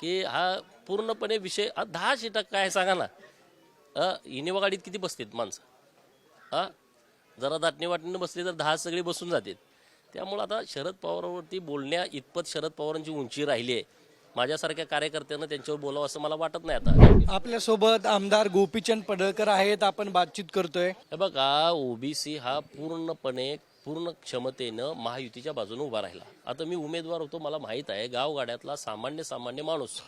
की हा पूर्णपणे विषय दहा सीटा काय सांगा ना. इनोवा गाडीत किती बसतात माणसं? हा जरा दाटणी वाटणीनं बसली तर दहा सगळी बसून जातात त्यामुळं आता शरद पवारांवरती बोलण्या इतपत शरद पवारांची उंची राहिली आहे. माझ्यासारख्या कार्यकर्त्यांना त्यांच्यावर बोलावं असं मला वाटत नाही आता. आपल्यासोबत आमदार गोपीचंद पडळकर आहेत आपण बातचीत करतोय. हे बघा ओबीसी हा पूर्णपणे पूर्ण क्षमतेनं महायुतीच्या बाजूने उभा राहिला. आता मी उमेदवार होतो मला माहीत आहे गावगाड्यातला सामान्य सामान्य माणूस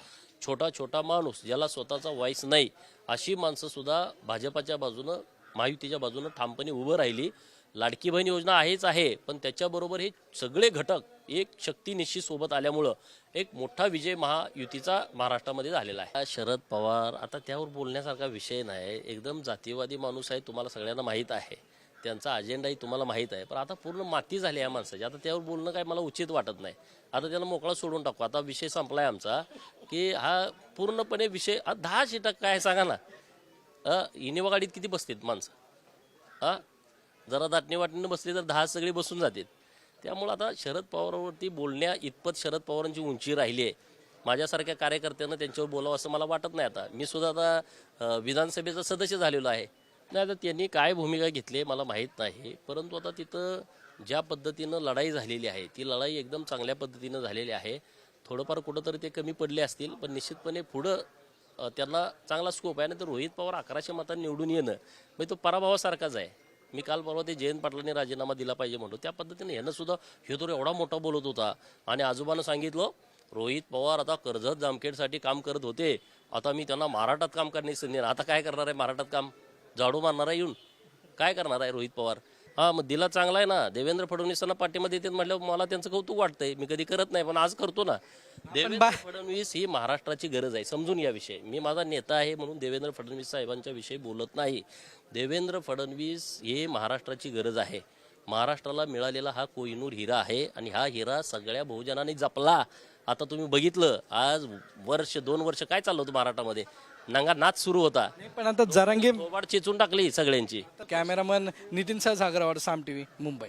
छोटा छोटा माणूस ज्याला स्वतःचा वॉईस नाही अशी माणसं सुद्धा भाजपाच्या बाजूनं महायुतीच्या बाजूनं ठामपणे उभं राहिली. लाडकी बहीण योजना आहेच आहे पण त्याच्याबरोबर हे सगळे घटक एक शक्तीनिशी सोबत आल्यामुळं एक मोठा विजय महायुतीचा महाराष्ट्रामध्ये झालेला आहे. शरद पवार आता त्यावर बोलण्यासारखा विषय नाही. एकदम जातीवादी माणूस आहे तुम्हाला सगळ्यांना माहीत आहे. त्यांचा अजेंडाही तुम्हाला माहीत आहे. पण आता पूर्ण माती झाली या माणसाची. आता त्यावर बोलणं काय मला उचित वाटत नाही. आता त्याला मोकळा सोडून टाकू. आता विषय संपलाय आमचा की हा पूर्णपणे विषय दहा सीटा काय सांगा ना. इनिवा इनोवा गाडीत किती बसतात माणसं? हां जरा दाटणी वाटणीनं बसली तर दहा सगळी बसून जातात त्यामुळं आता शरद पवारांवरती बोलण्या इतपत शरद पवारांची उंची राहिली आहे. माझ्यासारख्या कार्यकर्त्यांना त्यांच्यावर बोलावं असं मला वाटत नाही आता. मी सुद्धा आता विधानसभेचा सदस्य झालेलो आहे. नाही आता त्यांनी काय भूमिका घेतली मला माहीत नाही. परंतु आता तिथं ज्या पद्धतीनं लढाई झालेली आहे ती लढाई एकदम चांगल्या पद्धतीनं झालेली आहे. थोडंफार कुठंतरी ते कमी पडले असतील पण निश्चितपणे पुढं त्यांना चांगला स्कोप आहे. ना तर रोहित पवार अकराशे मतांनी निवडून येणं म्हणजे तो पराभवासारखाच आहे. मी काल परवा ते जयंत पाटलांनी राजीनामा दिला पाहिजे म्हणतो त्या पद्धतीने ह्यानं सुद्धा हे तर एवढा मोठा बोलत होता. आणि आजोबानं सांगितलं रोहित पवार आता कर्जत जामखेडसाठी काम करत होते. आता मी त्यांना महाराष्ट्रात काम करण्याची संधी आता काय करणार आहे महाराष्ट्रात काम? झाडू मारणार आहे येऊन. काय करणार आहे रोहित पवार? हा मग दिला चांगला आहे ना. देवेंद्र फडणवीसांना पाठिंबा देतात म्हटलं मला त्यांचं कौतुक वाटतंय. मी कधी करत नाही पण आज करतो ना. देवेंद्र फडणवीस ही महाराष्ट्राची गरज आहे. समजून या विषय. मी माझा नेता आहे म्हणून देवेंद्र फडणवीस साहेबांच्या विषयी बोलत नाही. देवेंद्र फडणवीस हे महाराष्ट्राची गरज आहे. महाराष्ट्राला मिळालेला हा कोहिनूर हिरा आहे आणि हा हिरा सगळ्या बहुजनांनी जपला. आता तुम्ही बघितलं आज वर्ष दोन वर्ष काय चाललं होतं महाराष्ट्रामध्ये नंगा नाच सुरू होता. पण आता जरांगे थोबाड चेचून टाकली सगळ्यांची. कॅमेरामन नितीन सागरावर साम टीव्ही मुंबई.